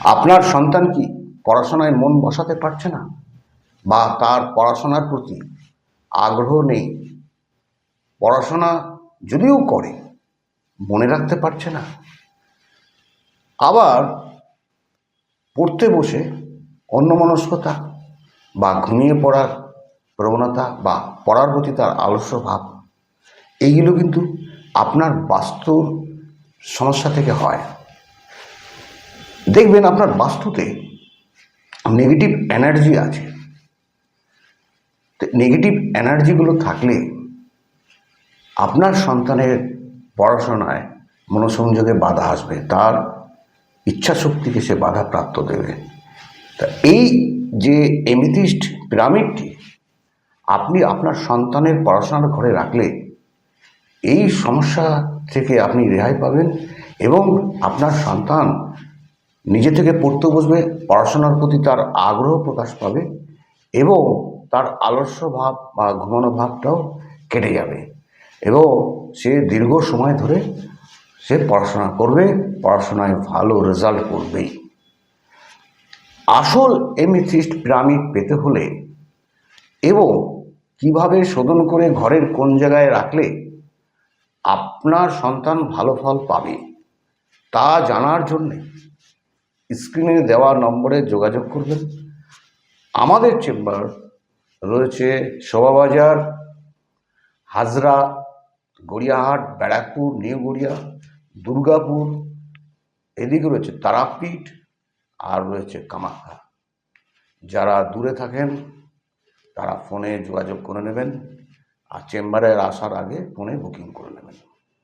আপনার সন্তান কি পড়াশোনায় মন বসাতে পারছে না? বা তার পড়াশোনার প্রতি আগ্রহ নেই? পড়াশোনা যদিও করে, মনে রাখতে পারছে না। আবার পড়তে বসে অন্যমনস্কতা বা ঘুমিয়ে পড়ার প্রবণতা বা পড়ার প্রতি তার আলস্য ভাব, এইগুলো কিন্তু আপনার বাস্তুর সমস্যা থেকে হয়। দেখবেন আপনার বাস্তুতে নেগেটিভ এনার্জি আছে। নেগেটিভ এনার্জিগুলো থাকলে আপনার সন্তানের পড়াশোনায় মনোসংযোগে বাধা আসবে, তার ইচ্ছা শক্তিকে সে বাধা প্রাপ্ত দেবে। তা এই যে এমিথিস্ট পিরামিডটি, আপনি আপনার সন্তানের পড়াশোনার ঘরে রাখলে এই সমস্যা থেকে আপনি রেহাই পাবেন এবং আপনার সন্তান নিজে থেকে পড়তে বসবে, পড়াশোনার প্রতি তার আগ্রহ প্রকাশ পাবে এবং তার আলস্য ভাব বা ঘুমানো ভাবটাও কেটে যাবে। এবং সে দীর্ঘ সময় ধরে সে পড়াশোনা করবে, পড়াশোনায় ভালো রেজাল্ট করবেই। আসল এমিথিস্ট পিরামিড পেতে হলে এবং কীভাবে শোধন করে ঘরের কোন জায়গায় রাখলে আপনার সন্তান ভালো ফল পাবে, তা জানার জন্যে স্ক্রিনে দেওয়া নম্বরে যোগাযোগ করবেন। আমাদের চেম্বার রয়েছে শোভাবাজার, হাজরা, গড়িয়াহাট, ব্যারাকপুর, নিউ গড়িয়া, দুর্গাপুর, এদিকে রয়েছে তারাপীঠ আর রয়েছে কামাখ্যা যারা দূরে থাকেন, তারা ফোনে যোগাযোগ করে নেবেন আর চেম্বারে আসার আগে ফোনে বুকিং করে নেবেন।